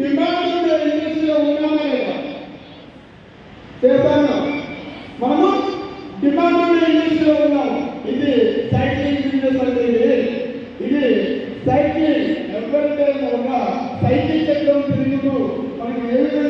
Demand ఇండస్ట్రీలో ఉన్నామా లేదా చేస్తాను. మనము డిమాండ్ ఇండస్ట్రీలో ఉన్నాము. ఇది సైక్లింగ్ బిజినెస్ అనేది ఇది. సైక్లింగ్ ఎవరికైనా సైక్లింగ్ చక్రం తిరుగుతూ మనకి ఏ విధంగా